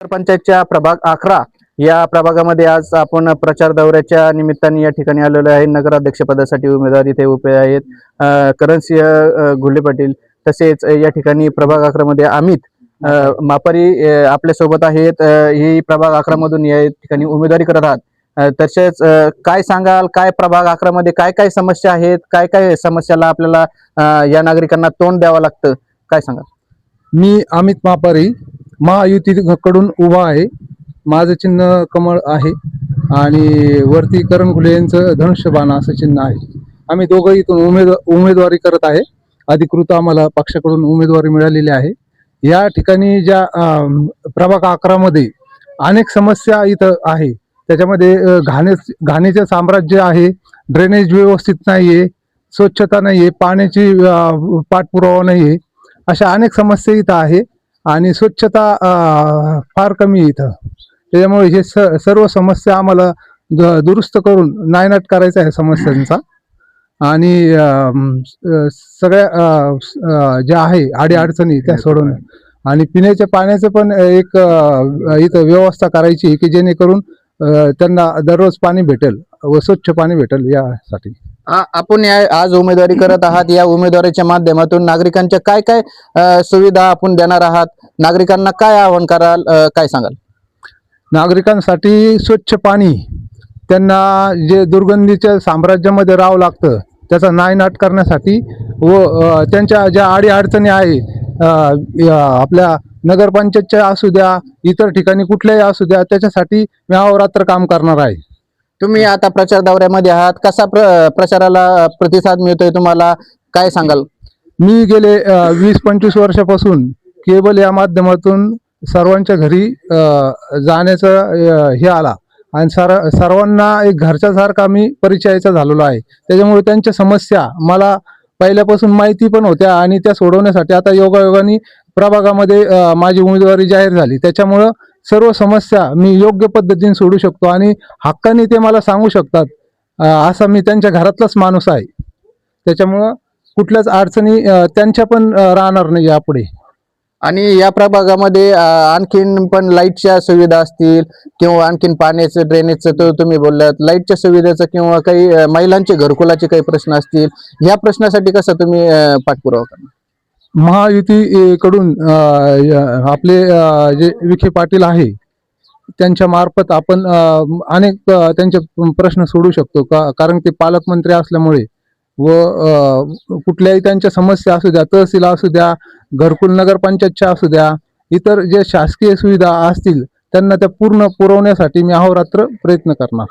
पंचायतच्या प्रभाग अकरा या प्रभागामध्ये आज आपण प्रचार दौऱ्याच्या निमित्ताने या ठिकाणी आलेलो आहे. नगराध्यक्षपदासाठी उमेदवार इथे उभे आहेत. करण सिंह घुले पाटील तसेच या ठिकाणी प्रभाग अकरामध्ये अमित मापारी आपल्यासोबत आपल्यासोबत आहेत. ही प्रभाग अकरा मधून या ठिकाणी उमेदवारी करत आहात. तसेच काय सांगाल? काय प्रभाग अकरा मध्ये काय काय समस्या आहेत? काय काय समस्याला आपल्याला या नागरिकांना तोंड द्यावं लागतं? काय सांगाल? मी अमित मापारी महायुतीकडून उभा आहे. माझं चिन्ह कमळ आहे आणि वरती करण घुले यांचं धनुष्यबाण असं चिन्ह आहे. आम्ही दोघं इथून उमेद उमेदवारी करत आहे. अधिकृत आम्हाला पक्षाकडून उमेदवारी मिळालेली आहे. या ठिकाणी ज्या प्रभाग अकरामध्ये अनेक समस्या इथं आहे. त्याच्यामध्ये घाणे घाणीचे साम्राज्य आहे. ड्रेनेज व्यवस्थित नाही आहे स्वच्छता नाही आहे पाण्याची पाठपुरावा नाही आहे अशा अनेक समस्या इथं आहे. आणि स्वच्छता फार कमी आहे इथं. त्याच्यामुळे हे स सर्व समस्या आम्हाला दुरुस्त करून नायनाट करायचा आहे समस्यांचा. आणि सगळ्या ज्या आहे अडीअडचणी त्या सोडवणं आणि पिण्याच्या पाण्याचं पण एक इथं व्यवस्था करायची की जेणेकरून त्यांना दररोज पाणी भेटेल व स्वच्छ पाणी भेटेल यासाठी. आपण या आज उमेदवारी करत आहात. या उमेदवारीच्या माध्यमातून नागरिकांच्या काय काय सुविधा आपण देणार आहात? नागरिकांना काय आवाहन कराल काय सांगाल? नागरिकांसाठी स्वच्छ पाणी त्यांना जे दुर्गंधीच्या साम्राज्यामध्ये राहावं लागतं त्याचा नायनाट करण्यासाठी व त्यांच्या ज्या अडीअडचणी आहे अ, या आपल्या नगरपंचायतच्या असू द्या इतर ठिकाणी कुठल्याही असू द्या त्याच्यासाठी मी अहोरात्र काम करणार आहे. तुम्ही आता प्रचार दौऱ्यामध्ये आहात कसा प्र प्रचाराला प्रतिसाद मिळतोय तुम्हाला? काय सांगाल? मी गेले वीस पंचवीस वर्षापासून केबल या माध्यमातून सर्वांच्या घरी जाण्याचा जाण्याचं हे आला. आणि सर सर्वांना एक घरच्यासारखा मी परिचयाचा झालेलो आहे. त्याच्यामुळे त्यांच्या समस्या मला पहिल्यापासून माहिती पण होत्या आणि त्या सोडवण्यासाठी आता योगायोगाने प्रभागामध्ये माझी उमेदवारी जाहीर झाली. त्याच्यामुळं सर्व समस्या मी योग्य पद्धतीने सोडू शकतो आणि हक्काने ते मला सांगू शकतात असा मी त्यांच्या घरातलाच माणूस आहे. त्याच्यामुळं कुठल्याच अडचणी त्यांच्या पण राहणार नाही यापुढे. आणि या प्रभागामध्ये आणखीन पण लाईटच्या सुविधा असतील किंवा आणखीन पाण्याचं ड्रेनेजचं तर तुम्ही बोललात लाईटच्या सुविधेचं किंवा काही महिलांचे घरकुलाचे काही प्रश्न असतील या प्रश्नासाठी कसं तुम्ही पाठपुरावा करणार? महायुती कडून आपले जे विखे पाटील आहे त्यांच्या मार्फत आपण अनेक त्यांचे प्रश्न सोडू शकतो का कारण ते पालकमंत्री असल्यामुळे. व कुठल्याही त्यांच्या समस्या असू द्या तहसील असू द्या घरकुल नगरपंचायतच्या असू द्या इतर जे शासकीय सुविधा असतील त्यांना त्या पूर्ण पुरवण्यासाठी मी अहोरात्र प्रयत्न करणार.